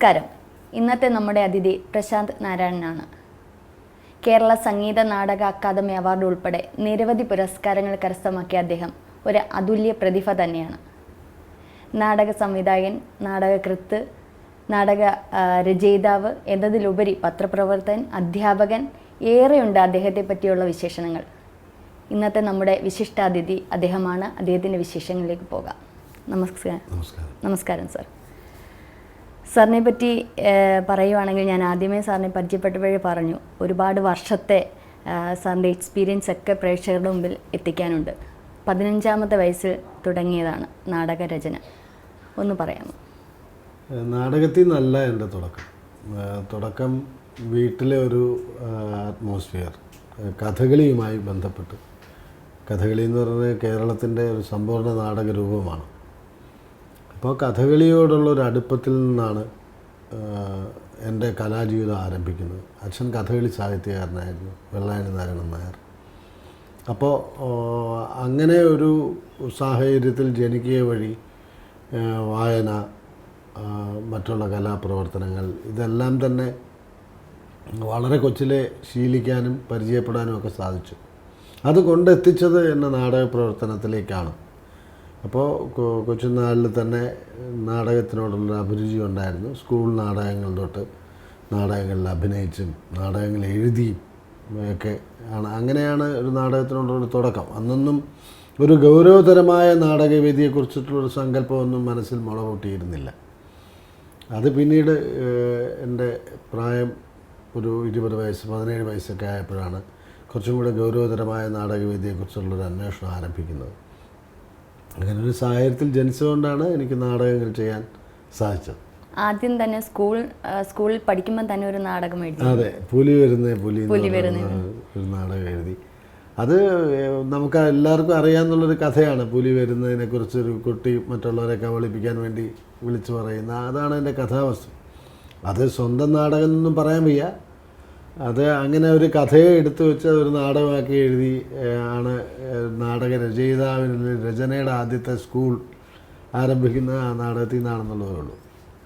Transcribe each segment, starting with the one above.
നമസ്കാരം. ഇന്നത്തെ നമ്മുടെ അതിഥി പ്രശാന്ത് നാരായണനാണ്. കേരള സംഗീത നാടക അക്കാദമി അവാർഡ് ഉൾപ്പെടെ നിരവധി പുരസ്കാരങ്ങൾ കരസ്ഥമാക്കിയ അദ്ദേഹം ഒരു അതുല്യ പ്രതിഭ തന്നെയാണ്. നാടക സംവിധായകൻ നാടകകൃത്ത് നാടക രചയിതാവ് എന്നതിലുപരി പത്രപ്രവർത്തകൻ അധ്യാപകൻ ഏറെയുണ്ട് അദ്ദേഹത്തെ പറ്റിയുള്ള വിശേഷണങ്ങൾ. ഇന്നത്തെ നമ്മുടെ വിശിഷ്ടാതിഥി അദ്ദേഹമാണ്. അദ്ദേഹത്തിന്റെ വിശേഷങ്ങളിലേക്ക് പോകാം. നമസ്കാരം. നമസ്കാരം. നമസ്കാരം സാർ. സാറിനെ പറ്റി പറയുവാണെങ്കിൽ ഞാൻ ആദ്യമേ സാറിനെ പരിചയപ്പെട്ടപ്പോഴേ പറഞ്ഞു ഒരുപാട് വർഷത്തെ സാറിന്റെ എക്സ്പീരിയൻസ് ഒക്കെ പ്രേക്ഷകരുടെ മുമ്പിൽ എത്തിക്കാനുണ്ട്. പതിനഞ്ചാമത്തെ വയസ്സിൽ തുടങ്ങിയതാണ് നാടകരചന. ഒന്ന് പറയാമോ? നാടകത്തിൽ നല്ല എന്റെ തുടക്കം. തുടക്കം വീട്ടിലെ ഒരു അറ്റ്മോസ്ഫിയർ കഥകളിയുമായി ബന്ധപ്പെട്ട്. കഥകളി എന്ന് പറയുന്നത് കേരളത്തിന്റെ ഒരു സമ്പൂർണ നാടക രൂപമാണ് അപ്പോൾ കഥകളിയോടുള്ള ഒരു അടുപ്പത്തിൽ നിന്നാണ് എന്റെ കലാജീവിതം ആരംഭിക്കുന്നത്. അച്ഛൻ കഥകളി സാഹിത്യകാരനായിരുന്നു വെള്ളായണി നാരായണൻ നായർ. അപ്പോൾ അങ്ങനെ ഒരു സാഹചര്യത്തിൽ ജനിക്കുക വഴി വായന മറ്റുള്ള കലാപ്രവർത്തനങ്ങൾ ഇതെല്ലാം തന്നെ വളരെ കൊച്ചിലെ ശീലിക്കാനും പരിചയപ്പെടാനും ഒക്കെ സാധിച്ചു. അത് കൊണ്ടെത്തിച്ചത് എന്നെ നാടക പ്രവർത്തനത്തിലേക്കാണ്. അപ്പോൾ കൊച്ചുനാളിൽ തന്നെ നാടകത്തിനോടുള്ള അഭിരുചി ഉണ്ടായിരുന്നു. സ്കൂൾ നാടകങ്ങൾ തൊട്ട് നാടകങ്ങളിൽ അഭിനയിച്ചും നാടകങ്ങൾ എഴുതിയും ഒക്കെ ആണ്. അങ്ങനെയാണ് ഒരു നാടകത്തിനോടുള്ള തുടക്കം. അന്നൊന്നും ഒരു ഗൗരവതരമായ നാടകവേദിയെക്കുറിച്ചിട്ടുള്ളൊരു സങ്കല്പമൊന്നും മനസ്സിൽ മുളകൂട്ടിയിരുന്നില്ല അത് പിന്നീട് എന്റെ പ്രായം ഒരു ഇരുപത് വയസ്സ് പതിനേഴ് വയസ്സൊക്കെ ആയപ്പോഴാണ് കുറച്ചും കൂടെ ഗൗരവതരമായ നാടകവേദിയെക്കുറിച്ചുള്ളൊരു അന്വേഷണം ആരംഭിക്കുന്നത്. അങ്ങനെ ഒരു സാഹചര്യത്തിൽ ജനിച്ചതുകൊണ്ടാണ് എനിക്ക് നാടകങ്ങൾ ചെയ്യാൻ സാധിച്ചത്. ആദ്യം തന്നെ സ്കൂൾ സ്കൂളിൽ പഠിക്കുമ്പോൾ തന്നെ ഒരു നാടകം എഴുതി. അതെ പുലി വരുന്നേ പുലി പുലി വരുന്നേ. ഒരു നാടകം എഴുതി. അത് നമുക്ക് എല്ലാവർക്കും അറിയാമെന്നുള്ളൊരു കഥയാണ്. പുലി വരുന്നതിനെ കുറിച്ച് ഒരു കുട്ടി മറ്റുള്ളവരെ കബളിപ്പിക്കാൻ വേണ്ടി വിളിച്ചു പറയുന്ന അതാണ് എന്റെ കഥാവസ്തു. അത് സ്വന്തം നാടകം എന്നൊന്നും പറയാൻ വയ്യ. അത് അങ്ങനെ ഒരു കഥയെ എടുത്തു വെച്ച് ഒരു നാടകമാക്കി എഴുതി ആണ് നാടക രചയിതാവിന് രചനയുടെ ആദ്യത്തെ സ്കൂൾ ആരംഭിക്കുന്ന ആ നാടകത്തിൽ നിന്നാണെന്നുള്ളതേ ഉള്ളൂ.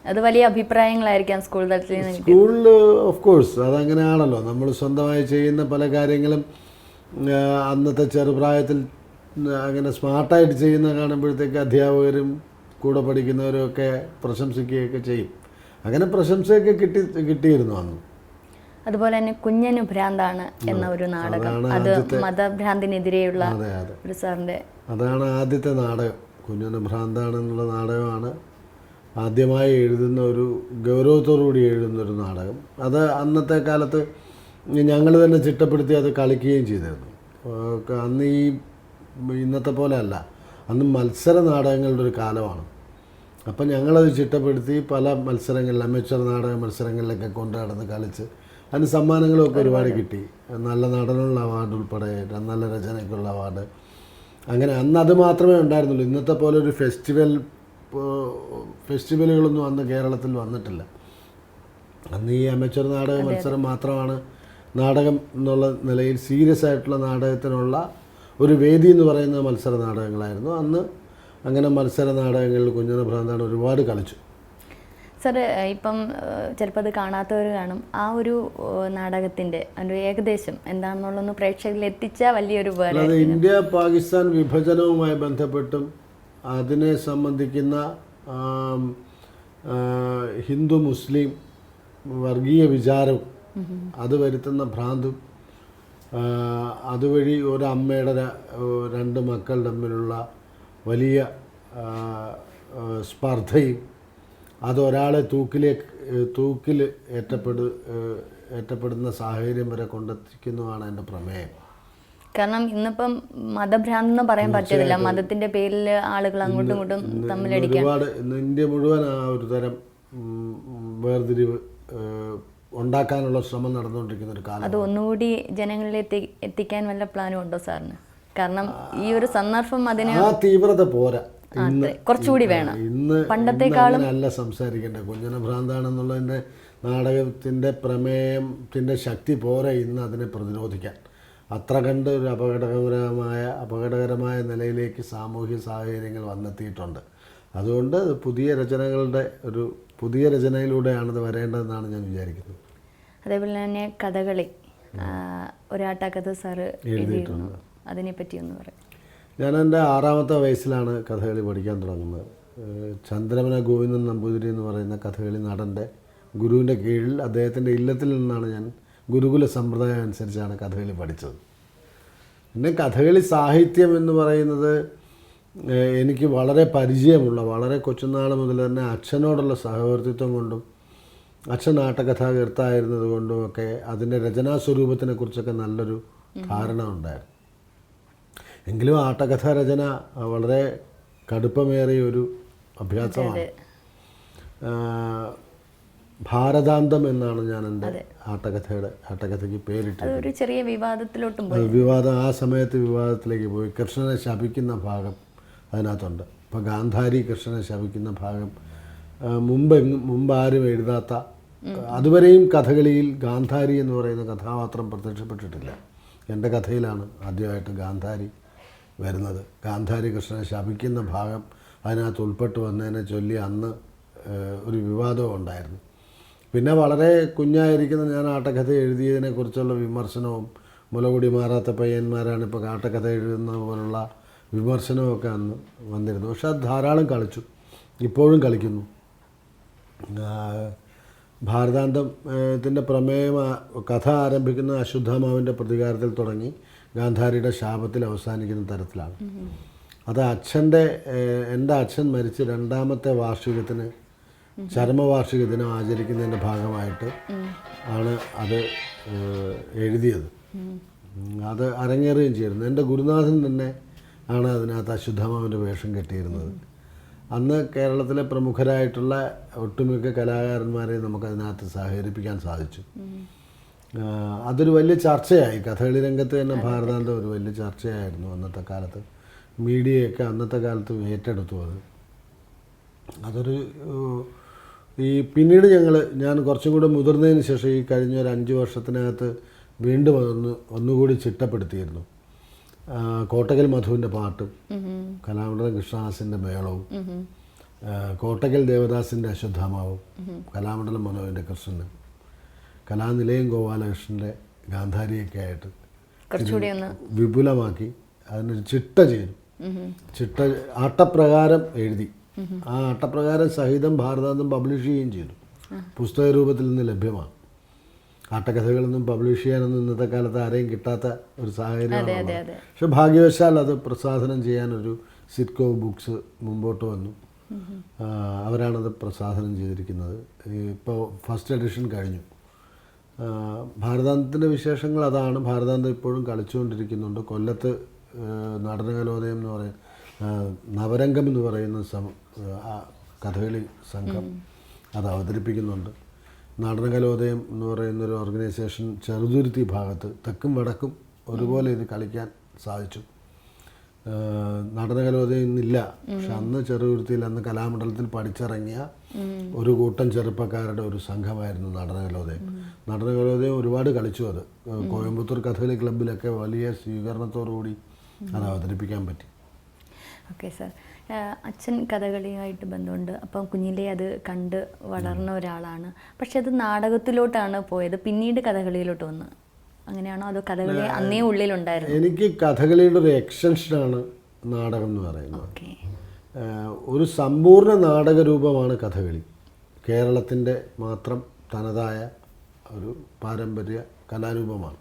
അത് വലിയ അഭിപ്രായങ്ങളായിരിക്കാം സ്കൂൾ തലത്തിൽ സ്കൂളിൽ ഓഫ് കോഴ്സ് അതങ്ങനെയാണല്ലോ. നമ്മൾ സ്വന്തമായി ചെയ്യുന്ന പല കാര്യങ്ങളും അന്നത്തെ ചെറുപ്രായത്തിൽ അങ്ങനെ സ്മാർട്ടായിട്ട് ചെയ്യുന്ന കാണുമ്പോഴത്തേക്ക് അധ്യാപകരും കൂടെ പഠിക്കുന്നവരും ഒക്കെ പ്രശംസിക്കുകയൊക്കെ ചെയ്യും. അങ്ങനെ പ്രശംസയൊക്കെ കിട്ടി കിട്ടിയിരുന്നു അന്ന്. അതുപോലെ തന്നെ കുഞ്ഞനു ഭ്രാന്താണ് എന്ന ഒരു നാടകം. അത് മതഭ്രാന്തിനെതിരെയുള്ള ഒരു സാറിന്റെ അതാണ് ആദ്യത്തെ നാടകം. കുഞ്ഞനു ഭ്രാന്താണ് എന്നുള്ള നാടകമാണ്. ആദ്യമായി എഴുതുന്ന ഒരു ഗൗരവത്തോടുകൂടി എഴുതുന്ന ഒരു നാടകം. അത് അന്നത്തെ കാലത്ത് ഞങ്ങൾ തന്നെ ചിട്ടപ്പെടുത്തി അത് കളിക്കുകയും ചെയ്തിരുന്നു. അന്ന് ഈ ഇന്നത്തെ പോലെ അല്ല. അന്ന് മത്സര നാടകങ്ങളുടെ ഒരു കാലമാണ്. അപ്പം ഞങ്ങളത് ചിട്ടപ്പെടുത്തി പല മത്സരങ്ങളിൽ അമേച്ചർ നാടക മത്സരങ്ങളിലൊക്കെ കൊണ്ടു നടന്ന് കളിച്ച് അതിന് സമ്മാനങ്ങളൊക്കെ ഒരുപാട് കിട്ടി. നല്ല നടനുള്ള അവാർഡ് ഉൾപ്പെടെ നല്ല രചനയ്ക്കുള്ള അവാർഡ്. അങ്ങനെ അന്ന് അത് മാത്രമേ ഉണ്ടായിരുന്നുള്ളൂ. ഇന്നത്തെ പോലെ ഒരു ഫെസ്റ്റിവൽ ഫെസ്റ്റിവലുകളൊന്നും അന്ന് കേരളത്തിൽ വന്നിട്ടില്ല. അന്ന് ഈ അമേച്ചർ നാടക മത്സരം മാത്രമാണ് നാടകം എന്നുള്ള നിലയിൽ സീരിയസ് ആയിട്ടുള്ള നാടകത്തിനുള്ള ഒരു വേദി എന്ന് പറയുന്ന മത്സര നാടകങ്ങളായിരുന്നു. അന്ന് അങ്ങനെ മത്സര നാടകങ്ങളിൽ കുഞ്ഞന ഭ്രാന്താണ് ഒരുപാട് കളിച്ചു. സാർ ഇപ്പം ചിലപ്പോൾ അത് കാണാത്തവർ കാണും. ആ ഒരു നാടകത്തിന്റെ നാടകത്തിന്റെ ഒരു ഏകദേശം എന്താണെന്നുള്ളൊന്ന് പ്രേക്ഷകരിൽ എത്തിച്ച വലിയൊരു ഉപകാരം ഇന്ത്യ പാകിസ്ഥാൻ വിഭജനവുമായി ബന്ധപ്പെട്ടും അതിനെ സംബന്ധിക്കുന്ന ഹിന്ദു മുസ്ലിം വർഗീയ വിചാരവും അത് വരുത്തുന്ന ഭ്രാന്തും അതുവഴി ഒരു അമ്മയുടെ രണ്ട് മക്കൾ തമ്മിലുള്ള വലിയ സ്പർദ്ധയും അതൊരാളെ തൂക്കിലേക്ക് തൂക്കിൽ ഏറ്റപ്പെടു ഏറ്റപ്പെടുന്ന സാഹചര്യം വരെ കൊണ്ടെത്തിക്കുന്നതാണ് എന്റെ പ്രമേയം. കാരണം ഇന്നിപ്പം മതഭ്രാന്ത് എന്ന് പറയാൻ പറ്റത്തില്ല. മതത്തിന്റെ പേരിൽ ആളുകൾ അങ്ങോട്ടും ഇങ്ങോട്ടും തമ്മിൽ തമ്മിലടിക്കാൻ ഒരുപാട് ഇന്ത്യ മുഴുവൻ ആ ഒരു തരം വേർതിരിവ് ഉണ്ടാക്കാനുള്ള ശ്രമം നടന്നുകൊണ്ടിരിക്കുന്ന ഒരു കാലം അത് ഒന്നുകൂടി ജനങ്ങളിൽ എത്തി എത്തിക്കാൻ വല്ല പ്ലാനും ഉണ്ടോ സാറിന്? കാരണം ഈ ഒരു സന്ദർഭം അതിന് ആ തീവ്രത പോരാ. കുറച്ചുകൂടി വേണം. ഇന്ന് പണ്ടത്തെക്കാളും- അല്ല സംസാരിക്കേണ്ട? കുഞ്ഞന ഭ്രാന്താണെന്നുള്ളതിന്റെ നാടകത്തിന്റെ പ്രമേയത്തിന്റെ ശക്തി പോരെ ഇന്ന് അതിനെ പ്രതിരോധിക്കാൻ. അത്ര കണ്ട് ഒരു അപകടകരമായ അപകടകരമായ നിലയിലേക്ക് സാമൂഹ്യ സാഹചര്യങ്ങൾ വന്നെത്തിയിട്ടുണ്ട്. അതുകൊണ്ട് പുതിയ രചനകളുടെ ഒരു പുതിയ രചനയിലൂടെയാണ് ഇത് വരേണ്ടതെന്നാണ് ഞാൻ വിചാരിക്കുന്നത്. അതേപോലെ തന്നെ കഥകളി ഒരാട്ടാക്കഥ സാറ് എഴുതിയിട്ടുണ്ട്. അതിനെപ്പറ്റി ഒന്ന് പറയാം. ഞാൻ എന്റെ ആറാമത്തെ വയസ്സിലാണ് കഥകളി പഠിക്കാൻ തുടങ്ങുന്നത്. ചന്ദ്രമന ഗോവിന്ദൻ നമ്പൂതിരി എന്ന് പറയുന്ന കഥകളി നടന്റെ ഗുരുവിന്റെ കീഴിൽ അദ്ദേഹത്തിന്റെ ഇല്ലത്തിൽ നിന്നാണ് ഞാൻ ഗുരുകുല സമ്പ്രദായം അനുസരിച്ചാണ് കഥകളി പഠിച്ചത്. പിന്നെ കഥകളി സാഹിത്യം എന്ന് പറയുന്നത് എനിക്ക് വളരെ പരിചയമുള്ള വളരെ കൊച്ചുനാൾ മുതൽ തന്നെ അച്ഛനോടുള്ള സഹവർത്തിത്വം കൊണ്ടും അച്ഛൻ നാട്ടകഥാകൃത്തായിരുന്നത് കൊണ്ടും ഒക്കെ അതിന്റെ രചനാസ്വരൂപത്തിനെ കുറിച്ചൊക്കെ നല്ലൊരു ധാരണ ഉണ്ടായിരുന്നു. എങ്കിലും ആട്ടകഥ രചന വളരെ കടുപ്പമേറിയ ഒരു അഭ്യാസമാണ്. ഭാരതാന്തം എന്നാണ് ഞാൻ എന്റെ ആട്ടകഥയുടെ ആട്ടകഥയ്ക്ക് പേരിട്ടത് ഒരു ചെറിയ വിവാദത്തിലോട്ടും പോയി. വിവാദം ആ സമയത്ത് വിവാദത്തിലേക്ക് പോയി. കൃഷ്ണനെ ശപിക്കുന്ന ഭാഗം അതിനകത്തുണ്ട്. ഇപ്പോൾ ഗാന്ധാരി കൃഷ്ണനെ ശപിക്കുന്ന ഭാഗം മുമ്പ് മുമ്പ് ആരും എഴുതാത്ത അതുവരെയും കഥകളിയിൽ ഗാന്ധാരി എന്ന് പറയുന്ന കഥാപാത്രം പ്രത്യക്ഷപ്പെട്ടിട്ടില്ല. എന്റെ കഥയിലാണ് ആദ്യമായിട്ട് ഗാന്ധാരി വരുന്നത്. ഗാന്ധാരി കൃഷ്ണനെ ശപിക്കുന്ന ഭാഗം അതിനകത്ത് ഉൾപ്പെട്ട് വന്നതിനെ ചൊല്ലി അന്ന് ഒരു വിവാദവും ഉണ്ടായിരുന്നു. പിന്നെ വളരെ കുഞ്ഞായിരിക്കുന്ന ഞാൻ ആട്ടക്കഥ എഴുതിയതിനെക്കുറിച്ചുള്ള വിമർശനവും മുലകുടി മാറാത്ത പയ്യന്മാരാണ് ഇപ്പോൾ ആട്ടക്കഥ എഴുതുന്നത് പോലുള്ള വിമർശനമൊക്കെ അന്ന് വന്നിരുന്നു. പക്ഷെ അത് ധാരാളം കളിച്ചു. ഇപ്പോഴും കളിക്കുന്നു. ഭാരതാന്തത്തിന്റെ ഭാരതാന്തം ത്തിന്റെ പ്രമേയം കഥ ആരംഭിക്കുന്ന അശുദ്ധമാവിന്റെ പ്രതികാരത്തിൽ തുടങ്ങി. ഗാന്ധാരിയുടെ ശാപത്തിൽ അവസാനിക്കുന്ന തരത്തിലാണ്. അത് അച്ഛന്റെ എന്റെ അച്ഛൻ മരിച്ച് രണ്ടാമത്തെ വാർഷികത്തിന് ചരമവാർഷിക ദിനം ആചരിക്കുന്നതിന്റെ ഭാഗമായിട്ട് ആണ് അത് എഴുതിയത്. അത് അരങ്ങേറുകയും ചെയ്യുന്നു എന്റെ ഗുരുനാഥൻ തന്നെ ആണ് അതിനകത്ത് അശുദ്ധമാവിന്റെ വേഷം കെട്ടിയിരുന്നത്. അന്ന് കേരളത്തിലെ പ്രമുഖരായിട്ടുള്ള ഒട്ടുമിക്ക കലാകാരന്മാരെ നമുക്കതിനകത്ത് സഹകരിപ്പിക്കാൻ സാധിച്ചു. അതൊരു വലിയ ചർച്ചയായി. കഥകളി രംഗത്ത് തന്നെ ഭാരതാന്ത ഒരു വലിയ ചർച്ചയായിരുന്നു അന്നത്തെ കാലത്ത്. മീഡിയയൊക്കെ അന്നത്തെ കാലത്ത് ഏറ്റെടുത്തു അത്. അതൊരു ഈ പിന്നീട് ഞങ്ങൾ ഞാൻ കുറച്ചും കൂടെ മുതിർന്നതിന് ശേഷം ഈ കഴിഞ്ഞ ഒരു അഞ്ച് വർഷത്തിനകത്ത് വീണ്ടും അതൊന്ന് ഒന്നുകൂടി ചിട്ടപ്പെടുത്തിയിരുന്നു. കോട്ടകൽ മധുവിന്റെ പാട്ടും കലാമണ്ഡലം കൃഷ്ണദാസിന്റെ മേളവും കോട്ടകൽ ദേവദാസിന്റെ അശ്വത്ഥാമാവും കലാമണ്ഡലം മനോജിന്റെ കൃഷ്ണനും. കലാനിലയം ഗോപാലകൃഷ്ണന്റെ ഗാന്ധാരിയൊക്കെ ആയിട്ട് വിപുലമാക്കി അതിനൊരു ചിട്ട ചെയ്തു ചിട്ട ആട്ടപ്രകാരം എഴുതി. ആ ആട്ടപ്രകാരം സഹിതം ഭാരതാന്തം പബ്ലിഷ് ചെയ്യുകയും ചെയ്തു. പുസ്തക രൂപത്തിൽ നിന്ന് ലഭ്യമാണ്. ആട്ടക്കഥകളൊന്നും പബ്ലിഷ് ചെയ്യാനൊന്നും ഇന്നത്തെ കാലത്ത് ആരെയും കിട്ടാത്ത ഒരു സാഹചര്യമാണ് പക്ഷെ ഭാഗ്യവശാൽ അത് പ്രസാധനം ചെയ്യാനൊരു സിറ്റ്കോ ബുക്സ് മുമ്പോട്ട് വന്നു. അവരാണത് പ്രസാധനം ചെയ്തിരിക്കുന്നത്. ഇപ്പോൾ ഫസ്റ്റ് എഡിഷൻ കഴിഞ്ഞു. ഭാരതാന്തത്തിന്റെ വിശേഷങ്ങൾ അതാണ്. ഭാരതാന്തം ഇപ്പോഴും കളിച്ചുകൊണ്ടിരിക്കുന്നുണ്ട്. കൊല്ലത്ത് നടനകലോദയം എന്ന് പറയും നവരംഗം എന്ന് പറയുന്ന സം കഥകളി സംഘം അത് അവതരിപ്പിക്കുന്നുണ്ട്. നടനകലോദയം എന്ന് പറയുന്ന ഒരു ഓർഗനൈസേഷൻ ചെറുതുരുത്തി ഭാഗത്ത് തെക്കും വടക്കും ഒരുപോലെ ഇത് കളിക്കാൻ സാധിച്ചു. ആ, നടനകലോദയം ഇന്നില്ല. പക്ഷെ അന്ന് ചെറുകുരുത്തിയിൽ അന്ന് കലാമണ്ഡലത്തിൽ പഠിച്ചിറങ്ങിയ ഒരു കൂട്ടം ചെറുപ്പക്കാരുടെ ഒരു സംഘമായിരുന്നു നടനകലോദയം നടനകലോദയം ഒരുപാട് കളിച്ചു അത്. കോയമ്പത്തൂർ കഥകളി ക്ലബിലൊക്കെ വലിയ സ്വീകരണത്തോടുകൂടി അത് അവതരിപ്പിക്കാൻ പറ്റി. Okay sir. അച്ഛൻ കഥകളിയായിട്ട് ബന്ധമുണ്ട്. അപ്പം കുഞ്ഞിലെ അത് കണ്ട് വളർന്ന ഒരാളാണ്. പക്ഷെ അത് നാടകത്തിലോട്ടാണ് പോയത്. പിന്നീട് കഥകളിയിലോട്ട് വന്ന്. അങ്ങനെയാണോ അതോ കഥകളി അന്നേ ഉള്ളിലുണ്ടായിരുന്നു? എനിക്ക് കഥകളിയുടെ ഒരു എക്സ്റ്റൻഷനാണ് നാടകം എന്ന് പറയുന്നത്. ഒരു സമ്പൂർണ നാടക രൂപമാണ് കഥകളി. കേരളത്തിന്റെ മാത്രം തനതായ ഒരു പാരമ്പര്യ കലാരൂപമാണ്.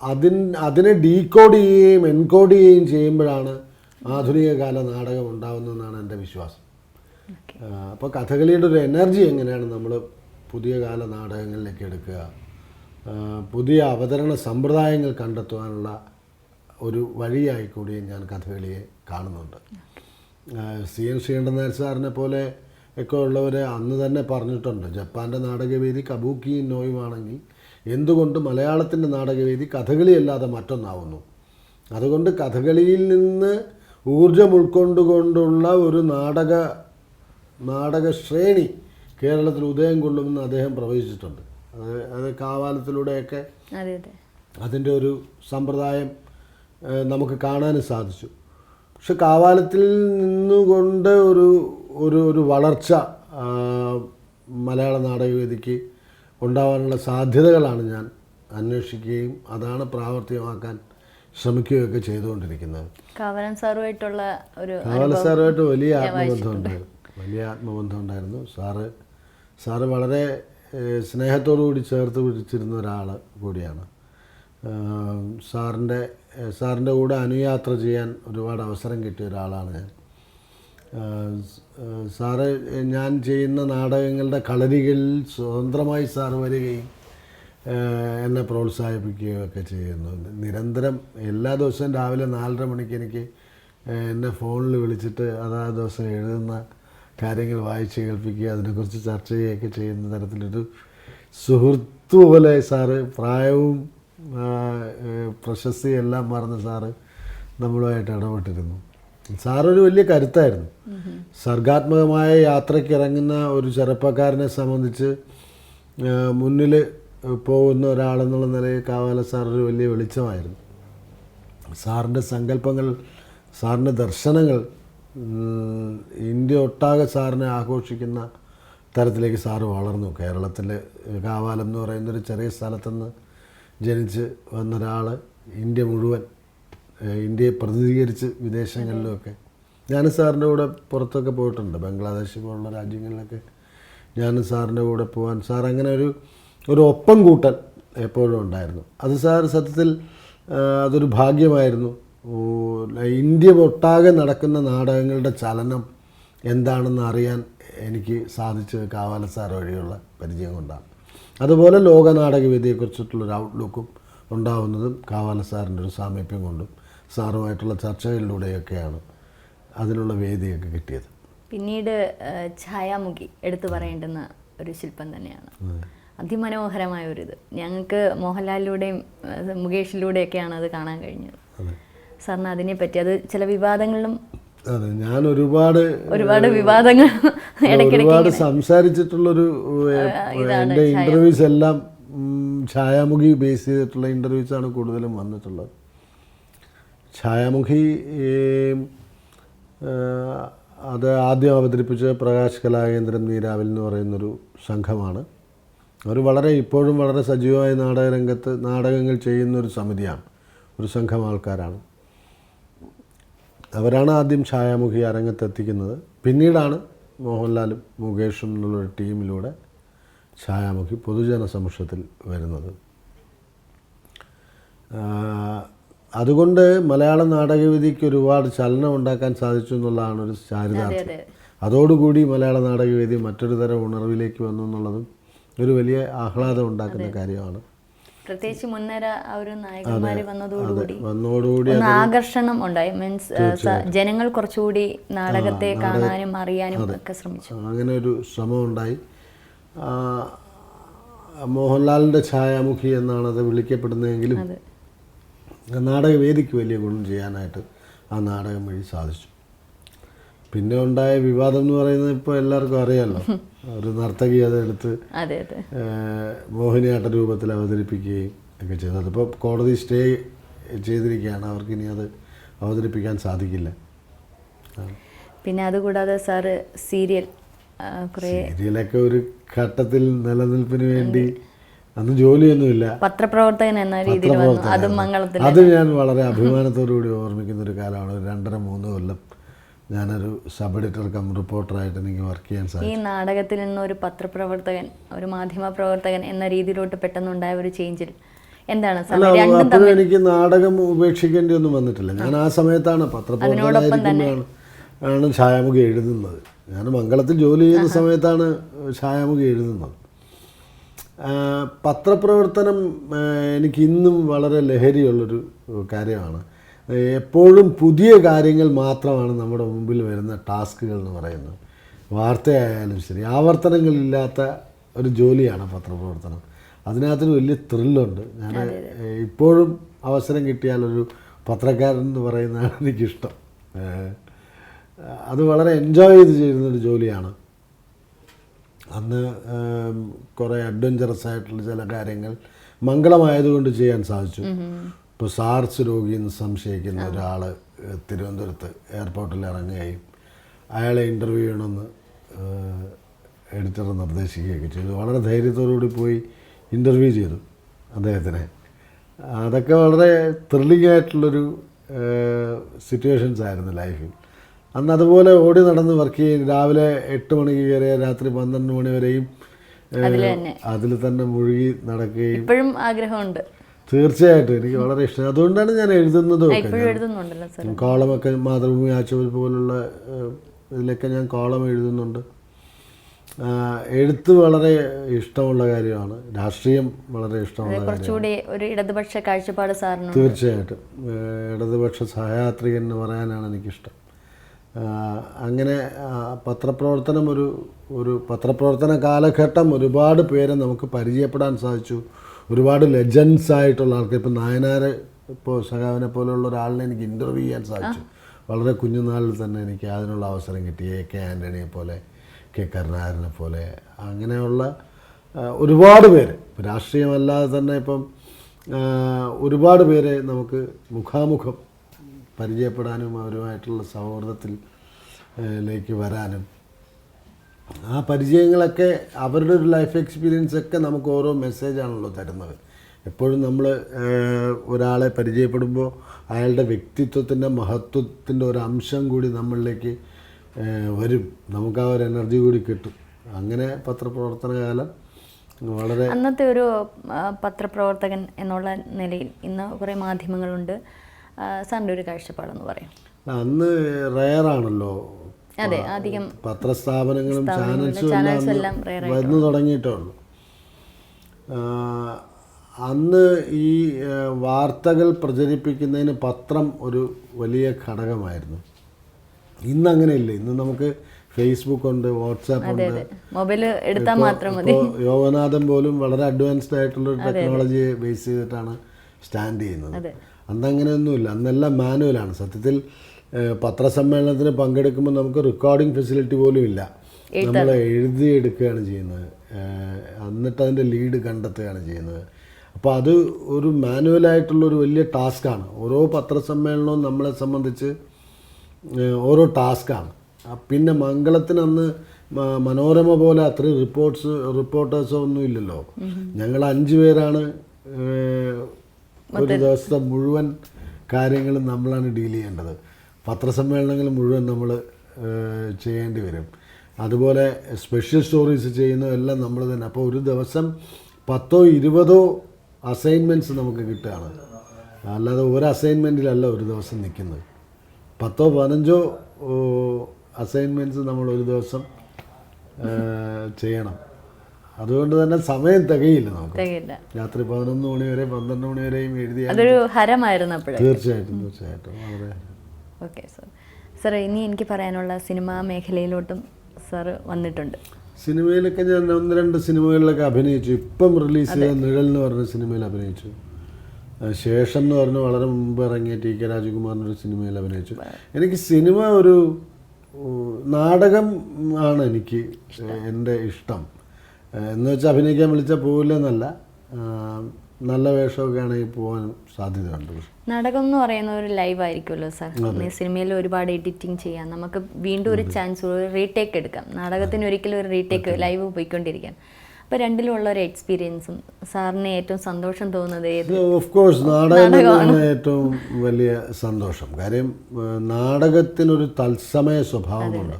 അതിന് അതിനെ ഡീകോഡ് ചെയ്യുകയും എൻകോഡ് ചെയ്യുകയും ചെയ്യുമ്പോഴാണ് ആധുനിക കാല നാടകം ഉണ്ടാകുന്നതെന്നാണ് എന്റെ വിശ്വാസം. അപ്പോൾ കഥകളിയുടെ ഒരു എനർജി എങ്ങനെയാണ് നമ്മൾ പുതിയ കാല നാടകങ്ങളിലേക്ക് എടുക്കുക? പുതിയ അവതരണ സമ്പ്രദായങ്ങൾ കണ്ടെത്തുവാനുള്ള ഒരു വഴിയായി കൂടി ഞാൻ കഥകളിയെ കാണുന്നുണ്ട്. സി എൻ ശ്രീകണ്ഠനായർ സാറിനെ പോലെ ഒക്കെ ഉള്ളവർ അന്ന് തന്നെ പറഞ്ഞിട്ടുണ്ട് ജപ്പാന്റെ നാടകവേദി കബൂക്കിയും നോയുമാണെങ്കിൽ എന്തുകൊണ്ട് മലയാളത്തിന്റെ നാടകവേദി കഥകളിയല്ലാതെ മറ്റൊന്നാവുന്നു? അതുകൊണ്ട് കഥകളിയിൽ നിന്ന് ഊർജം ഉൾക്കൊണ്ടുകൊണ്ടുള്ള ഒരു നാടക നാടക ശ്രേണി കേരളത്തിൽ ഉദയം കൊള്ളുമെന്ന് അദ്ദേഹം പ്രവചിച്ചിട്ടുണ്ട്. അത് അത് കാവാലത്തിലൂടെയൊക്കെ അതെ അതെ. അതിന്റെ ഒരു സമ്പ്രദായം നമുക്ക് കാണാനും സാധിച്ചു. പക്ഷെ കാവാലത്തിൽ നിന്നുകൊണ്ട് ഒരു ഒരു ഒരു വളർച്ച മലയാള നാടകവേദിക്ക് ഉണ്ടാവാനുള്ള സാധ്യതകളാണ് ഞാൻ അന്വേഷിക്കുകയും അതാണ് പ്രാവർത്തികമാക്കാൻ ശ്രമിക്കുകയൊക്കെ ചെയ്തുകൊണ്ടിരിക്കുന്നത്. കാവലൻ സാറുമായിട്ടുള്ള ഒരു കാവലൻ സാറുമായിട്ട് വലിയ ആത്മബന്ധം ഉണ്ടായിരുന്നു. വലിയ ആത്മബന്ധം ഉണ്ടായിരുന്നു. സാറ് സാറ് വളരെ ഏഹ്, സ്നേഹത്തോടു കൂടി ചേർത്ത് പിടിച്ചിരുന്ന ഒരാൾ കൂടിയാണ്. സാറിന്റെ സാറിന്റെ കൂടെ അനുയാത്ര ചെയ്യാൻ ഒരുപാട് അവസരം കിട്ടിയ ഒരാളാണ് ഞാൻ. സാറ് ഞാൻ ചെയ്യുന്ന നാടകങ്ങളുടെ കളരികളിൽ സ്വതന്ത്രമായി സാറ് വരികയും എന്നെ പ്രോത്സാഹിപ്പിക്കുകയും ഒക്കെ ചെയ്യുന്നു. നിരന്തരം എല്ലാ ദിവസവും രാവിലെ നാലര മണിക്ക് എനിക്ക് എന്നെ ഫോണിൽ വിളിച്ചിട്ട് അതാ ദിവസം എഴുതുന്ന കാര്യങ്ങൾ വായിച്ച് കേൾപ്പിക്കുക അതിനെക്കുറിച്ച് ചർച്ച ചെയ്യുകയൊക്കെ ചെയ്യുന്ന തരത്തിലൊരു സുഹൃത്തു പോലെ സാറ് പ്രായവും പ്രശസ്തി എല്ലാം മറന്ന് സാറ് നമ്മളുമായിട്ട് ഇടപെട്ടിരുന്നു. സാറൊരു വലിയ കരുത്തായിരുന്നു. സർഗാത്മകമായ യാത്രയ്ക്ക് ഇറങ്ങുന്ന ഒരു ചെറുപ്പക്കാരനെ സംബന്ധിച്ച് മുന്നിൽ പോകുന്ന ഒരാളെന്നുള്ള നിലയിൽ കാവാല സാറൊരു വലിയ വെളിച്ചമായിരുന്നു. സാറിന്റെ സങ്കല്പങ്ങൾ സാറിന്റെ ദർശനങ്ങൾ ഇന്ത്യ ഒട്ടാകെ സാറിനെ ആഘോഷിക്കുന്ന തരത്തിലേക്ക് സാറ് വളർന്നു. കേരളത്തിലെ കാവാലം എന്ന് പറയുന്നൊരു ചെറിയ സ്ഥലത്തുനിന്ന് ജനിച്ച് വന്ന ഒരാൾ ഇന്ത്യ മുഴുവൻ ഇന്ത്യയെ പ്രതിനിധീകരിച്ച് വിദേശങ്ങളിലുമൊക്കെ ഞാൻ സാറിന്റെ കൂടെ പുറത്തൊക്കെ പോയിട്ടുണ്ട്. ബംഗ്ലാദേശ് പോലുള്ള രാജ്യങ്ങളിലൊക്കെ ഞാൻ സാറിന്റെ കൂടെ പോകാൻ സാർ അങ്ങനെ ഒരു ഒരു ഒപ്പം കൂട്ടൽ എപ്പോഴും ഉണ്ടായിരുന്നു. അത് സാർ സത്യത്തിൽ അതൊരു ഭാഗ്യമായിരുന്നു. ഇന്ത്യ ഒട്ടാകെ നടക്കുന്ന നാടകങ്ങളുടെ ചലനം എന്താണെന്ന് അറിയാൻ എനിക്ക് സാധിച്ചത് കാവാല സാർ വഴിയുള്ള പരിചയം കൊണ്ടാണ്. അതുപോലെ ലോക നാടകവേദിയെക്കുറിച്ചിട്ടുള്ളൊരു ഔട്ട്ലുക്കും ഉണ്ടാവുന്നതും കാവാല സാറിന്റെ ഒരു സാമീപ്യം കൊണ്ടും സാറുമായിട്ടുള്ള ചർച്ചകളിലൂടെയൊക്കെയാണ് അതിനുള്ള വേദിയൊക്കെ കിട്ടിയത്. പിന്നീട് ഛായാമുഖി എടുത്തു പറയേണ്ടുന്ന ഒരു ശില്പം തന്നെയാണ്. അതിമനോഹരമായ ഒരു ഇത് ഞങ്ങൾക്ക് മോഹൻലാലിലൂടെയും മുകേഷിലൂടെയൊക്കെയാണ് അത് കാണാൻ കഴിഞ്ഞത്. സാറിന് അതിനെ പറ്റി അത് ചില വിവാദങ്ങളിലും അതെ ഞാൻ ഒരുപാട് ഒരുപാട് വിവാദങ്ങൾ ഒരുപാട് സംസാരിച്ചിട്ടുള്ളൊരു എന്റെ ഇന്റർവ്യൂസ് എല്ലാം ഛായാമുഖി ബേസ് ചെയ്തിട്ടുള്ള ഇന്റർവ്യൂസ് ആണ് കൂടുതലും വന്നിട്ടുള്ളത്. ഛായാമുഖി അത് ആദ്യം അവതരിപ്പിച്ച പ്രകാശ് കലാകേന്ദ്രം നീരാവിൽ എന്ന് പറയുന്നൊരു സംഘമാണ്. അവർ വളരെ ഇപ്പോഴും വളരെ സജീവമായ നാടകരംഗത്ത് നാടകങ്ങൾ ചെയ്യുന്ന ഒരു സമിതിയാണ്. ഒരു സംഘം ആൾക്കാരാണ്. അവരാണ് ആദ്യം ഛായാമുഖി അരങ്ങത്തെത്തിക്കുന്നത്. പിന്നീടാണ് മോഹൻലാലും മുകേഷും എന്നുള്ളൊരു ടീമിലൂടെ ഛായാമുഖി പൊതുജന സമക്ഷത്തിൽ വരുന്നത്. അതുകൊണ്ട് മലയാള നാടകവേദിക്ക് ഒരുപാട് ചലനം ഉണ്ടാക്കാൻ സാധിച്ചു എന്നുള്ളതാണ് ഒരു ചാരിതാർത്ഥ്യം. അതെ. അതോടുകൂടി മലയാള നാടകവേദി മറ്റൊരു തരം ഉണർവിലേക്ക് വന്നു എന്നുള്ളതും ഒരു വലിയ ആഹ്ലാദം ഉണ്ടാക്കുന്ന കാര്യമാണ്. പ്രത്യേകിച്ച് മുൻനിര ആ ഒരു നായകന്മാര് വന്നതോടുകൂടി വന്നതോടുകൂടി ഒന്ന് ആകർഷണം ഉണ്ടായി. മീൻസ് ജനങ്ങൾ കുറച്ചുകൂടി നാടകത്തെ കാണാനും അറിയാനും ഒക്കെ ശ്രമിച്ചു. അങ്ങനെ ഒരു ശ്രമം ഉണ്ടായി. മോഹൻലാലിന്റെ മോഹൻലാലിന്റെ ഛായാമുഖി എന്നാണ് അത് വിളിക്കപ്പെടുന്നതെങ്കിലും നാടകവേദിക്ക് വലിയ ഗുണം ചെയ്യാനായിട്ട് ആ നാടകം വഴി സാധിച്ചു. പിന്നെ ഉണ്ടായ വിവാദം എന്ന് പറയുന്നത് ഇപ്പോൾ എല്ലാവർക്കും അറിയാമല്ലോ ഒരു നർത്തകി അതെടുത്ത് മോഹിനിയാട്ട രൂപത്തിൽ അവതരിപ്പിക്കുകയും ഒക്കെ ചെയ്തു. അതിപ്പോൾ കോടതി സ്റ്റേ ചെയ്തിരിക്കുകയാണ്. അവർക്ക് ഇനി അത് അവതരിപ്പിക്കാൻ സാധിക്കില്ല. പിന്നെ അതുകൂടാതെ സാറ് സീരിയൽ സീരിയലൊക്കെ ഒരു ഘട്ടത്തിൽ നിലനിൽപ്പിന് വേണ്ടി അന്ന് ജോലിയൊന്നുമില്ല. പത്രപ്രവർത്തകൻ എന്ന രീതിയിൽ അതും ഞാൻ വളരെ അഭിമാനത്തോടു കൂടി ഓർമ്മിക്കുന്ന ഒരു കാലമാണ്. രണ്ടര മൂന്ന് കൊല്ലം. ഞാനൊരു സബ് എഡിറ്റർ കം റിപ്പോർട്ടറായിട്ട് എനിക്ക് വർക്ക് ചെയ്യാൻ സാധിച്ചു. ഈ നാടകത്തിൽ നിന്ന് ഒരു പത്രപ്രവർത്തകൻ ഒരു മാധ്യമ പ്രവർത്തകൻ എന്ന രീതിയിലോട്ട് പെട്ടെന്നുണ്ടായ ഒരു ചേഞ്ചിൽ എന്താണ് അപ്പോഴും എനിക്ക് നാടകം ഉപേക്ഷിക്കേണ്ടി ഒന്നും വന്നിട്ടില്ല. ഞാൻ ആ സമയത്താണ് പത്രപ്രവർത്തകനായിരിക്കുമ്പോഴാണ് ആണ് ഛായാമുഖി എഴുതുന്നത്. ഞാൻ മംഗളത്തിൽ ജോലി ചെയ്യുന്ന സമയത്താണ് ഛായാമുഖി എഴുതുന്നത്. പത്രപ്രവർത്തനം എനിക്ക് ഇന്നും വളരെ ലഹരിയുള്ളൊരു കാര്യമാണ്. എപ്പോഴും പുതിയ കാര്യങ്ങൾ മാത്രമാണ് നമ്മുടെ മുമ്പിൽ വരുന്ന ടാസ്കുകൾ എന്ന് പറയുന്നത്. വാർത്തയായാലും ശരി ആവർത്തനങ്ങളില്ലാത്ത ഒരു ജോലിയാണ് പത്രപ്രവർത്തനം. അതിനകത്തൊരു വലിയ ത്രില്ലുണ്ട്. ഞാൻ ഇപ്പോഴും അവസരം കിട്ടിയാൽ ഒരു പത്രക്കാരൻ എന്ന് പറയുന്നതാണ് എനിക്കിഷ്ടം. അത് വളരെ എൻജോയ് ചെയ്ത് ചെയ്യുന്നൊരു ജോലിയാണ്. അന്ന് കുറേ അഡ്വഞ്ചറസ് ആയിട്ടുള്ള ചില കാര്യങ്ങൾ മംഗളമായതുകൊണ്ട് ചെയ്യാൻ സാധിച്ചു. ഇപ്പോൾ സാർസ് രോഗി എന്ന് സംശയിക്കുന്ന ഒരാൾ തിരുവനന്തപുരത്ത് എയർപോർട്ടിൽ ഇറങ്ങുകയും അയാളെ ഇന്റർവ്യൂ ചെയ്യണമെന്ന് എഡിറ്റർ നിർദ്ദേശിക്കുകയൊക്കെ ചെയ്തു. വളരെ ധൈര്യത്തോടുകൂടി പോയി ഇന്റർവ്യൂ ചെയ്തു അദ്ദേഹത്തിനെ. അതൊക്കെ വളരെ ത്രില്ലിംഗ് ആയിട്ടുള്ളൊരു സിറ്റുവേഷൻസ് ആയിരുന്നു ലൈഫിൽ. അന്ന് അതുപോലെ ഓടി നടന്ന് വർക്ക് ചെയ്യും രാവിലെ എട്ട് മണിക്ക് കയറിയ രാത്രി പന്ത്രണ്ട് മണി വരെയും. അതിൽ തന്നെ മുഴുകി നടക്കുകയും ഇപ്പോഴും ആഗ്രഹമുണ്ട്. തീർച്ചയായിട്ടും. എനിക്ക് വളരെ ഇഷ്ടം. അതുകൊണ്ടാണ് ഞാൻ എഴുതുന്നതും ഒക്കെ. കോളമൊക്കെ മാതൃഭൂമി ആച്ചുവൽ പോലുള്ള ഇതിലൊക്കെ ഞാൻ കോളം എഴുതുന്നുണ്ട്. എഴുത്ത് വളരെ ഇഷ്ടമുള്ള കാര്യമാണ്. രാഷ്ട്രീയം വളരെ ഇഷ്ടമുള്ള കുറച്ചുകൂടി ഒരു ഇടതുപക്ഷ കാഴ്ചപ്പാട് സാറിന് തീർച്ചയായിട്ടും. ഇടതുപക്ഷ സഹയാത്രികൻ എന്ന് പറയാനാണ് എനിക്കിഷ്ടം. അങ്ങനെ പത്രപ്രവർത്തനം ഒരു ഒരു പത്രപ്രവർത്തന കാലഘട്ടം ഒരുപാട് പേരെ നമുക്ക് പരിചയപ്പെടാൻ സാധിച്ചു. ഒരുപാട് ലെജൻസ് ആയിട്ടുള്ള ആൾക്കാർ ഇപ്പോൾ നായനാർ ഇപ്പോൾ സഖാവിനെ പോലെയുള്ള ഒരാളിനെ എനിക്ക് ഇന്റർവ്യൂ ചെയ്യാൻ സാധിച്ചു. വളരെ കുഞ്ഞുനാളിൽ തന്നെ എനിക്ക് അതിനുള്ള അവസരം കിട്ടി. എ കെ ആന്റണിയെ പോലെ കെ കരുണാകരനെ പോലെ അങ്ങനെയുള്ള ഒരുപാട് പേര്. രാഷ്ട്രീയമല്ലാതെ തന്നെ ഇപ്പം ഒരുപാട് പേരെ നമുക്ക് മുഖാമുഖം പരിചയപ്പെടാനും അവരുമായിട്ടുള്ള സൗഹൃദത്തിൽ ലേക്ക് വരാനും ആ പരിചയങ്ങളൊക്കെ അവരുടെ ഒരു ലൈഫ് എക്സ്പീരിയൻസ് ഒക്കെ നമുക്ക് ഓരോ മെസ്സേജ് ആണല്ലോ തരുന്നത്. എപ്പോഴും നമ്മൾ ഒരാളെ പരിചയപ്പെടുമ്പോൾ അയാളുടെ വ്യക്തിത്വത്തിന്റെ മഹത്വത്തിന്റെ ഒരു അംശം കൂടി നമ്മളിലേക്ക് വരും. നമുക്ക് ആ ഒരു എനർജി കൂടി കിട്ടും. അങ്ങനെ പത്രപ്രവർത്തന കാലം വളരെ അന്നത്തെ ഒരു പത്രപ്രവർത്തകൻ എന്നുള്ള നിലയിൽ ഇന്ന് കുറേ മാധ്യമങ്ങളുണ്ട്. സാറിന്റെ ഒരു കാഴ്ചപ്പാടെന്ന് പറയും. അന്ന് റയറാണല്ലോ അതെ അധികം പത്രസ്ഥാപനങ്ങളും ചാനൽസും എല്ലാം വന്നു തുടങ്ങിയിട്ടുള്ളൂ. അന്ന് ഈ വാർത്തകൾ പ്രചരിപ്പിക്കുന്നതിന് പത്രം ഒരു വലിയ ഘടകമായിരുന്നു. ഇന്ന് അങ്ങനെയില്ല ഇന്ന് നമുക്ക് ഫേസ്ബുക്ക് ഉണ്ട്. വാട്സാപ്പ് ഉണ്ട് മൊബൈൽ എടുത്താൽ മാത്രം മതി. യോഗനാഥൻ പോലും വളരെ അഡ്വാൻസ്ഡ് ആയിട്ടുള്ള ഒരു ടെക്നോളജിയെ ബേസ് ചെയ്തിട്ടാണ് സ്റ്റാൻഡ് ചെയ്യുന്നത്. അന്ന് അങ്ങനെയൊന്നുമില്ല അന്നെല്ലാം മാനുവലാണ് സത്യത്തിൽ പത്രസമ്മേളനത്തിന് പങ്കെടുക്കുമ്പോൾ നമുക്ക് റെക്കോർഡിംഗ് ഫെസിലിറ്റി പോലും ഇല്ല. നമ്മൾ എഴുതിയെടുക്കുകയാണ് ചെയ്യുന്നത്. എന്നിട്ട് അതിന്റെ ലീഡ് കണ്ടെത്തുകയാണ് ചെയ്യുന്നത്. അപ്പോൾ അത് ഒരു മാനുവലായിട്ടുള്ള ഒരു വലിയ ടാസ്ക്കാണ് ഓരോ പത്രസമ്മേളനവും നമ്മളെ സംബന്ധിച്ച് ഓരോ ടാസ്ക്കാണ് പിന്നെ മംഗളത്തിന് അന്ന് മനോരമ പോലെ അത്രയും റിപ്പോർട്ട്സ് റിപ്പോർട്ടേഴ്സോ ഒന്നും ഇല്ലല്ലോ. ഞങ്ങൾ അഞ്ച് പേരാണ് ഒരു ദിവസത്തെ മുഴുവൻ കാര്യങ്ങളും നമ്മളാണ് ഡീൽ ചെയ്യേണ്ടത്. പത്രസമ്മേളനങ്ങൾ മുഴുവൻ നമ്മൾ ചെയ്യേണ്ടി വരും. അതുപോലെ സ്പെഷ്യൽ സ്റ്റോറീസ് ചെയ്യുന്നതെല്ലാം നമ്മൾ തന്നെ. അപ്പോൾ ഒരു ദിവസം പത്തോ ഇരുപതോ അസൈൻമെന്റ്സ് നമുക്ക് കിട്ടുകയാണ്. അല്ലാതെ ഒരു അസൈൻമെന്റിലല്ല ഒരു ദിവസം നിൽക്കുന്നത്. പത്തോ പതിനഞ്ചോ അസൈൻമെന്റ്സ് നമ്മൾ ഒരു ദിവസം ചെയ്യണം. അതുകൊണ്ട് തന്നെ സമയം തികയില്ല നമുക്ക്. രാത്രി പതിനൊന്ന് മണി വരെ പന്ത്രണ്ട് മണി വരെയും അപ്പോഴേ തീർച്ചയായിട്ടും തീർച്ചയായിട്ടും. വളരെ ഓക്കെ സാർ സാർ ഇനി എനിക്ക് പറയാനുള്ള സിനിമാ മേഖലയിലോട്ടും സാർ വന്നിട്ടുണ്ട്. സിനിമയിലൊക്കെ ഞാൻ ഒന്ന് രണ്ട് സിനിമകളിലൊക്കെ അഭിനയിച്ചു. ഇപ്പം റിലീസ് ചെയ്ത നിഴൽ എന്ന് പറഞ്ഞ സിനിമയിൽ അഭിനയിച്ചു. ശേഷം എന്ന് പറഞ്ഞ വളരെ മുമ്പ് ഇറങ്ങിയ ടി കെ രാജകുമാറിന്റെ ഒരു സിനിമയിൽ അഭിനയിച്ചു. എനിക്ക് സിനിമ ഒരു നാടകം ആണ് എനിക്ക് എന്റെ ഇഷ്ടം. എന്ന് വെച്ചാൽ അഭിനയിക്കാൻ വിളിച്ചാൽ പോവില്ല എന്നല്ല ആ, നല്ല വേഷമൊക്കെ ആണെങ്കിൽ പോകാൻ സാധ്യതയുണ്ട് നാടകം എന്ന് പറയുന്ന ഒരു ലൈവ് ആയിരിക്കുമല്ലോ സാർ. സിനിമയിൽ ഒരുപാട് എഡിറ്റിംഗ് ചെയ്യാം. നമുക്ക് വീണ്ടും ഒരു ചാൻസ് ഒരു റീടേക്ക് എടുക്കാം. നാടകത്തിന് ഒരിക്കലും ഒരു റീടേക്ക് ലൈവ് പോയിക്കൊണ്ടിരിക്കാൻ അപ്പോൾ രണ്ടിലുമുള്ള ഒരു എക്സ്പീരിയൻസും സാറിന് ഏറ്റവും സന്തോഷം തോന്നുന്നത് ഏത്? ഓഫ് കോഴ്സ് നാടകം തന്നെയാണ് ഏറ്റവും വലിയ സന്തോഷം. കാര്യം നാടകത്തിനൊരു തത്സമയ സ്വഭാവമുണ്ട്.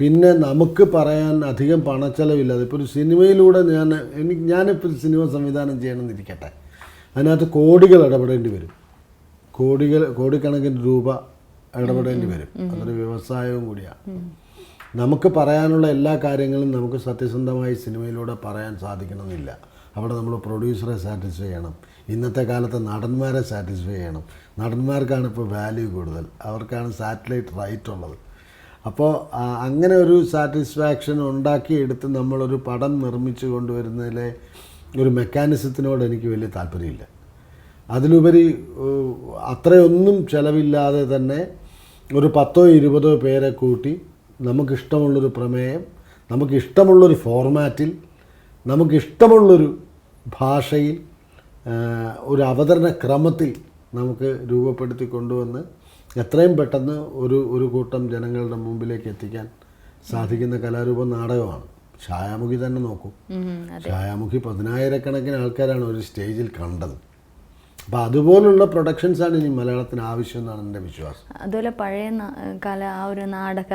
പിന്നെ നമുക്ക് പറയാൻ അധികം പണച്ചെലവില്ലാതെ ഇപ്പോൾ ഒരു സിനിമയിലൂടെ ഞാൻ എനിക്ക് ഞാനിപ്പോൾ ഒരു സിനിമ സംവിധാനം ചെയ്യണമെന്നിരിക്കട്ടെ. അതിനകത്ത് കോടികൾ ഇടപെടേണ്ടി വരും. കോടികൾ കോടിക്കണക്കിന് രൂപ ഇടപെടേണ്ടി വരും. അതൊരു വ്യവസായവും കൂടിയാണ് നമുക്ക് പറയാനുള്ള എല്ലാ കാര്യങ്ങളും നമുക്ക് സത്യസന്ധമായി സിനിമയിലൂടെ പറയാൻ സാധിക്കണമെന്നില്ല. അവിടെ നമ്മൾ പ്രൊഡ്യൂസറെ സാറ്റിസ്ഫൈ ചെയ്യണം. ഇന്നത്തെ കാലത്ത് നടന്മാരെ സാറ്റിസ്ഫൈ ചെയ്യണം. നടന്മാർക്കാണ് ഇപ്പോൾ വാല്യൂ കൂടുതൽ. അവർക്കാണ് സാറ്റലൈറ്റ് റൈറ്റ് ഉള്ളത്. അപ്പോൾ അങ്ങനെ ഒരു സാറ്റിസ്ഫാക്ഷൻ ഉണ്ടാക്കിയെടുത്ത് നമ്മളൊരു പടം നിർമ്മിച്ചു കൊണ്ടുവരുന്നതിലെ ഒരു മെക്കാനിസത്തിനോട് എനിക്ക് വലിയ താല്പര്യമില്ല. അതിലുപരി അത്രയൊന്നും ചിലവില്ലാതെ തന്നെ ഒരു പത്തോ ഇരുപതോ പേരെ കൂട്ടി നമുക്കിഷ്ടമുള്ളൊരു പ്രമേയം നമുക്കിഷ്ടമുള്ളൊരു ഫോർമാറ്റിൽ നമുക്കിഷ്ടമുള്ളൊരു ഭാഷയിൽ ഒരു അവതരണ ക്രമത്തിൽ നമുക്ക് രൂപപ്പെടുത്തി കൊണ്ടുവന്ന് എത്രയും പെട്ടെന്ന് ഒരു ഒരു കൂട്ടം ജനങ്ങളുടെ മുമ്പിലേക്ക് എത്തിക്കാൻ സാധിക്കുന്ന കലാരൂപം നാടകമാണ്. ഛായാമുഖി തന്നെ നോക്കൂ. ഛായാമുഖി പതിനായിരക്കണക്കിന് ആൾക്കാരാണ് ഒരു സ്റ്റേജിൽ കണ്ടത്. അപ്പോൾ അതുപോലുള്ള പ്രൊഡക്ഷൻസാണ് ഇനി മലയാളത്തിന് ആവശ്യം എന്നാണ് എന്റെ വിശ്വാസം. അതുപോലെ പഴയ കല ആ ഒരു നാടക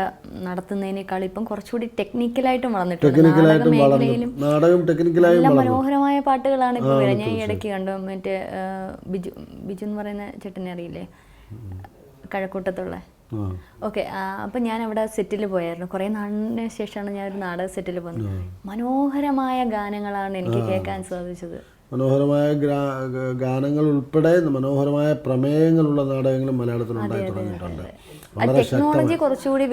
നടത്തുന്നതിനേക്കാൾ ഇപ്പം കുറച്ചുകൂടി ടെക്നിക്കലായിട്ടും വളർന്നിട്ടുണ്ട്. നാടക ടെക്നിക്കലായിട്ടും വളർന്നു നാടകം ടെക്നിക്കലായും മനോഹരമായ പാട്ടുകളാണ് ഇപ്പോൾ ഞാൻ ഈ ഇടയ്ക്ക് കണ്ടു മറ്റേ ബിജു ബിജു എന്ന് പറയുന്ന ചേട്ടനെ അറിയില്ലേ? കഴക്കൂട്ടത്തുള്ള. ഓക്കെ അപ്പം ഞാൻ അവിടെ സെറ്റിൽ പോയായിരുന്നു. കുറേ നാളിന് ശേഷമാണ് ഞാൻ ഒരു നാടക സെറ്റിൽ പോകുന്നത് മനോഹരമായ ഗാനങ്ങളാണ് എനിക്ക് കേൾക്കാൻ സാധിച്ചത്. മനോഹരമായ ഗാനങ്ങൾ ഉൾപ്പെടെ മനോഹരമായ പ്രമേയങ്ങളുള്ള നാടകങ്ങളും മലയാളത്തിൽ ഉണ്ടായി തുടങ്ങിയിട്ടുണ്ട്.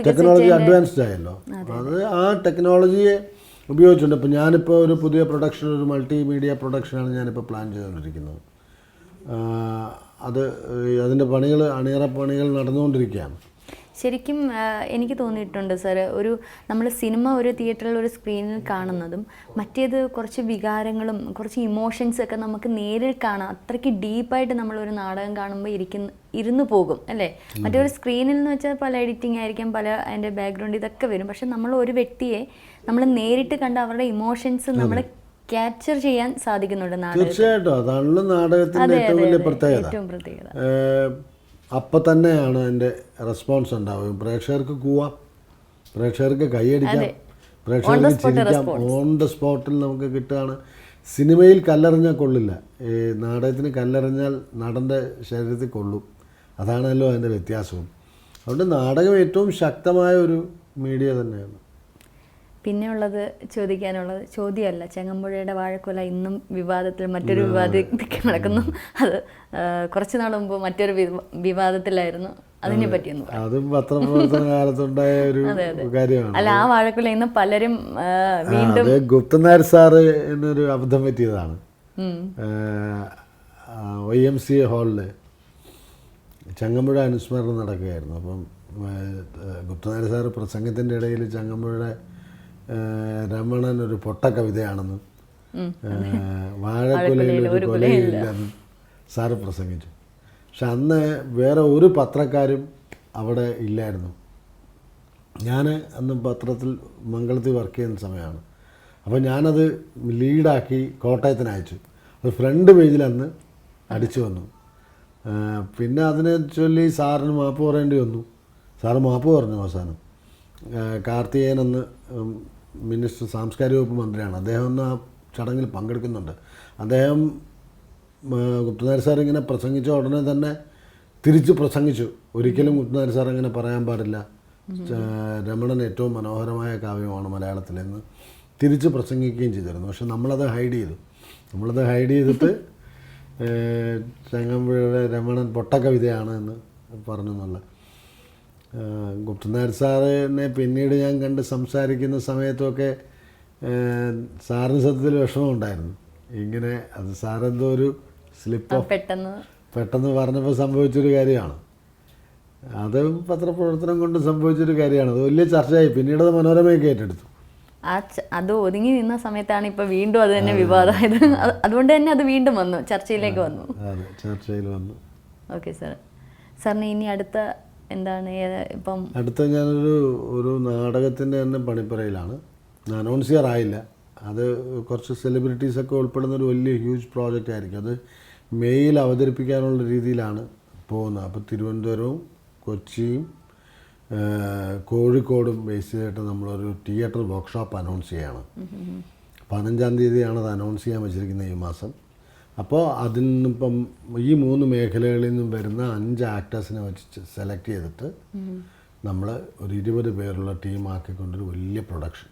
ടെക്നോളജി അഡ്വാൻസ്ഡ് ആയല്ലോ. അത്. ആ ടെക്നോളജിയെ ഉപയോഗിച്ചിട്ടുണ്ട് ഇപ്പം ഞാനിപ്പോൾ ഒരു പുതിയ പ്രൊഡക്ഷൻ ഒരു മൾട്ടി മീഡിയ പ്രൊഡക്ഷനാണ് ഞാനിപ്പോൾ പ്ലാൻ ചെയ്തുകൊണ്ടിരിക്കുന്നത് അത് അതിന്റെ പണികൾ അണിയറ പണികൾ നടന്നുകൊണ്ടിരിക്കുകയാണ്. ശരിക്കും എനിക്ക് തോന്നിയിട്ടുണ്ട് സാർ ഒരു നമ്മൾ സിനിമ ഒരു തിയേറ്ററിൽ ഒരു സ്ക്രീനിൽ കാണുന്നതും മറ്റേത് കുറച്ച് വികാരങ്ങളും കുറച്ച് ഇമോഷൻസ് ഒക്കെ നമുക്ക് നേരിൽ കാണാം. അത്രയ്ക്ക് ഡീപ്പായിട്ട് നമ്മൾ ഒരു നാടകം കാണുമ്പോൾ ഇരിക്കുന്ന ഇരുന്ന് പോകും അല്ലേ? മറ്റേ ഒരു സ്ക്രീനിൽ എന്ന് വെച്ചാൽ പല എഡിറ്റിംഗ് ആയിരിക്കാം പല അതിന്റെ ബാക്ക്ഗ്രൗണ്ട് ഇതൊക്കെ വരും. പക്ഷെ നമ്മൾ ഒരു വ്യക്തിയെ നമ്മൾ നേരിട്ട് കണ്ട് അവരുടെ ഇമോഷൻസ് നമ്മൾ ക്യാപ്ചർ ചെയ്യാൻ സാധിക്കുന്നുണ്ട് തീർച്ചയായിട്ടും. അതാണല്ലോ നാടകത്തിന്റെ ഏറ്റവും വലിയ പ്രത്യേകത. അപ്പൊ തന്നെയാണ് അതിന്റെ റെസ്പോൺസ് ഉണ്ടാവുക. പ്രേക്ഷകർക്ക് കൂവാം. പ്രേക്ഷകർക്ക് കൈയടിക്കാം. പ്രേക്ഷകർക്ക് ചിരിക്കാം. ഓൺ ദ സ്പോട്ടിൽ നമുക്ക് കിട്ടുകയാണ്. സിനിമയിൽ കല്ലെറിഞ്ഞാൽ കൊള്ളില്ല. ഈ നാടകത്തിന് കല്ലെറിഞ്ഞാൽ നടന്റെ ശരീരത്തിൽ കൊള്ളും. അതാണല്ലോ അതിന്റെ വ്യത്യാസവും. അതുകൊണ്ട് നാടകം ഏറ്റവും ശക്തമായ ഒരു മീഡിയ തന്നെയാണ്. പിന്നെ ഉള്ളത് ചോദിക്കാനുള്ളത് ചോദ്യമല്ല. ചെങ്ങമ്പുഴയുടെ വാഴക്കൊല ഇന്നും വിവാദത്തിൽ മറ്റൊരു വിവാദത്തിൽ നടക്കുന്നു. അത് കുറച്ച് നാൾ മുമ്പ് മറ്റൊരു വിവാദത്തിലായിരുന്നു. അതിനെ പറ്റിയൊന്നും പറ. അതും പത്രപ്രവർത്തന കാലത്തുണ്ടായ ഒരു കാര്യമാണ്. അല്ല ആ വാഴക്കുല ഇന്ന് പലരും വീണ്ടും ഗുപ്തനായർ സാറ് എന്നൊരു അബദ്ധം പറ്റിയതാണ്. വൈ എം സി എ ഹാളിൽ ചങ്ങമ്പുഴ അനുസ്മരണം നടക്കുകയായിരുന്നു. അപ്പം ഗുപ്തനാർ ഗുപ്തനായർ സാറ് പ്രസംഗത്തിന്റെ ഇടയിൽ ചങ്ങമ്പുഴയുടെ രമണൻ ഒരു പൊട്ട കവിതയാണെന്നും വാഴക്കുലയിൽ ഒരു കൊലയില്ലെന്നും സാറ് പ്രസംഗിച്ചു. പക്ഷെ അന്ന് വേറെ ഒരു പത്രക്കാരും അവിടെ ഇല്ലായിരുന്നു. ഞാൻ അന്ന് പത്രത്തിൽ മംഗളത്തിൽ വർക്ക് ചെയ്യുന്ന സമയമാണ്. അപ്പോൾ ഞാനത് ലീഡാക്കി കോട്ടയത്തിന് അയച്ചു. അത് ഫ്രണ്ട് പേജിൽ അന്ന് അടിച്ചു വന്നു. പിന്നെ അതിനെ ചൊല്ലി സാറിന് മാപ്പ് പറയേണ്ടി വന്നു. സാറ് മാപ്പ് പറഞ്ഞു അവസാനം. കാർത്തികേയൻ അന്ന് മിനിസ്റ്റർ സാംസ്കാരിക വകുപ്പ് മന്ത്രിയാണ്. അദ്ദേഹം ഒന്ന് ആ ചടങ്ങിൽ പങ്കെടുക്കുന്നുണ്ട്. അദ്ദേഹം ഗുപ്തനായർ സാർ ഇങ്ങനെ പ്രസംഗിച്ച ഉടനെ തന്നെ തിരിച്ച് പ്രസംഗിച്ചു. ഒരിക്കലും ഗുപ്തനായർ സാർ അങ്ങനെ പറയാൻ പാടില്ല. രമണൻ ഏറ്റവും മനോഹരമായ കാവ്യമാണ് മലയാളത്തിലെന്ന് തിരിച്ച് പ്രസംഗിക്കുകയും ചെയ്തിരുന്നു. പക്ഷെ നമ്മളത് ഹൈഡ് ചെയ്തു. നമ്മളത് ഹൈഡ് ചെയ്തിട്ട് ചങ്ങമ്പുഴയുടെ രമണൻ പൊട്ടക്കവിതയാണ് എന്ന് പറഞ്ഞു എന്നുള്ള ഏഹ്, ഗുപ്തനായർ സാറിനെ പിന്നീട് ഞാൻ കണ്ട് സംസാരിക്കുന്ന സമയത്തൊക്കെ സാറിന് സത്യത്തിൽ വിഷമമുണ്ടായിരുന്നു. ഇങ്ങനെ അത് സാറെന്തോ ഒരു സ്ലിപ്പ് പെട്ടെന്ന്. പെട്ടെന്ന് പറഞ്ഞപ്പോൾ സംഭവിച്ചൊരു കാര്യമാണ്. അത് പത്രപ്രവർത്തനം കൊണ്ട് സംഭവിച്ചൊരു കാര്യമാണ്. അത് വലിയ ചർച്ചയായി. പിന്നീട് അത് മനോരമയൊക്കെ ഏറ്റെടുത്തു. ആ അത് ഒതുങ്ങി നിന്ന സമയത്താണ് ഇപ്പൊ വീണ്ടും അത് തന്നെ വിവാദമായത്. അതുകൊണ്ട് തന്നെ അത് വീണ്ടും വന്നു. ചർച്ചയിലേക്ക് വന്നു. ചർച്ചയിൽ വന്നു. ഓക്കെ സാർ സാറിന് ഇനി അടുത്ത എന്താണ് ഇപ്പം അടുത്ത ഞാനൊരു ഒരു നാടകത്തിന്റെ തന്നെ പണിപ്പറയിലാണ്. അനൗൺസ് ചെയ്യാറായില്ല. അത് കുറച്ച് സെലിബ്രിറ്റീസൊക്കെ ഉൾപ്പെടുന്ന ഒരു വലിയ ഹ്യൂജ് പ്രോജക്റ്റ് ആയിരിക്കും. അത് മെയ്യിൽ അവതരിപ്പിക്കാനുള്ള രീതിയിലാണ് പോകുന്നത്. അപ്പോൾ തിരുവനന്തപുരവും കൊച്ചിയും കോഴിക്കോടും ബേസ് ചെയ്തിട്ട് നമ്മളൊരു തിയേറ്റർ വർക്ക്ഷോപ്പ് അനൗൺസ് ചെയ്യുകയാണ് പതിനഞ്ചാം തീയതിയാണ് അത് അനൗൺസ് ചെയ്യാൻ വെച്ചിരിക്കുന്നത് ഈ മാസം. അപ്പോൾ അതിൽ നിന്നിപ്പം ഈ മൂന്ന് മേഖലകളിൽ നിന്നും വരുന്ന അഞ്ച് ആക്ടേഴ്സിനെ വെച്ച് സെലക്ട് ചെയ്തിട്ട് നമ്മൾ ഒരു ഇരുപത് പേരുള്ള ടീമാക്കിക്കൊണ്ടൊരു വലിയ പ്രൊഡക്ഷൻ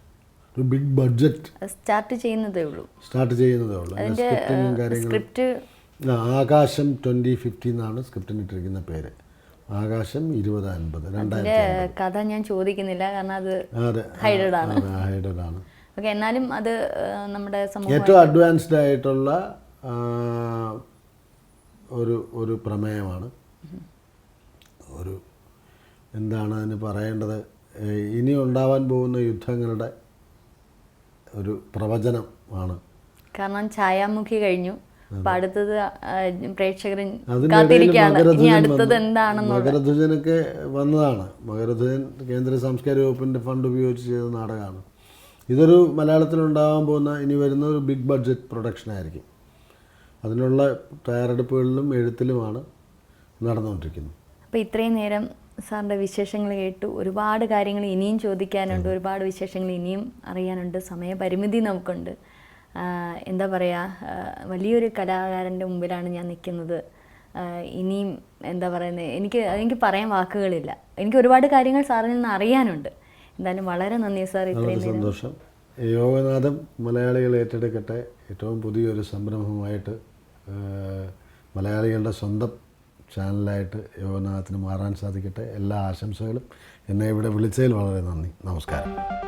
ഒരു ബിഗ് ബഡ്ജറ്റ് സ്റ്റാർട്ട് ചെയ്യുന്നതേ ഉള്ളൂ. സ്റ്റാർട്ട് ചെയ്യുന്നതേ ഉള്ളൂ. സ്ക്രിപ്റ്റും കാര്യങ്ങളും. ആകാശം ട്വന്റി ഫിഫ്റ്റി എന്നാണ് സ്ക്രിപ്റ്റിന് ഇട്ടിരിക്കുന്ന പേര്. ആകാശം ഇരുപത് അൻപത് രണ്ടായിരത്തി കഥ ഞാൻ ചോദിക്കുന്നില്ല കാരണം അത് ഹൈഡഡ് ആണ്. ഹൈഡഡ് ആണ്. ഓക്കെ എന്നാലും അത് നമ്മുടെ ഏറ്റവും അഡ്വാൻസ്ഡ് ആയിട്ടുള്ള ഒരു ഒരു പ്രമേയമാണ്. ഒരു എന്താണ് അതിന് പറയേണ്ടത്? ഇനി ഉണ്ടാവാൻ പോകുന്ന യുദ്ധങ്ങളുടെ ഒരു പ്രവചനമാണ് കാരണം ഛായാമുഖി കഴിഞ്ഞു. അടുത്തത് പ്രേക്ഷകർ ഇനി മകരധ്വജൻ അടുത്തത് വന്നു. എന്താണെന്ന് മകരധ്വജനൊക്കെ വന്നതാണ്. മകരധ്വജൻ കേന്ദ്ര സാംസ്കാരിക വകുപ്പിന്റെ ഫണ്ട് ഉപയോഗിച്ച് ചെയ്ത നാടകമാണ്. ഇതൊരു മലയാളത്തിൽ ഉണ്ടാവാൻ പോകുന്ന ഇനി വരുന്ന ഒരു ബിഗ് ബഡ്ജറ്റ് പ്രൊഡക്ഷൻ ആയിരിക്കും അതിനുള്ള തയ്യാറെടുപ്പുകളിലും എഴുത്തിലുമാണ് നടന്നുകൊണ്ടിരിക്കുന്നത്. അപ്പോൾ ഇത്രയും നേരം സാറിന്റെ വിശേഷങ്ങൾ കേട്ടു. ഒരുപാട് കാര്യങ്ങൾ ഇനിയും ചോദിക്കാനുണ്ട്. ഒരുപാട് വിശേഷങ്ങൾ ഇനിയും അറിയാനുണ്ട്. സമയപരിമിതി നമുക്കുണ്ട്. എന്താ പറയുക വലിയൊരു കലാകാരന്റെ മുമ്പിലാണ് ഞാൻ നിൽക്കുന്നത്. ഇനിയും എന്താ പറയുന്നത് എനിക്ക് എനിക്ക് പറയാൻ വാക്കുകളില്ല. എനിക്ക് ഒരുപാട് കാര്യങ്ങൾ സാറിൽ നിന്ന് അറിയാനുണ്ട്. എന്തായാലും വളരെ നന്ദി സാർ ഇത്രയും സന്തോഷം. യോഗനാഥം മലയാളികൾ ഏറ്റെടുക്കട്ടെ ഏറ്റവും പുതിയൊരു സംരംഭമായിട്ട് മലയാളികളുടെ സ്വന്തം ചാനലായിട്ട് യോഗനാഥത്തിന് മാറാൻ സാധിക്കട്ടെ. എല്ലാ ആശംസകളും. എന്നെ ഇവിടെ വിളിച്ചതിൽ വളരെ നന്ദി. നമസ്കാരം.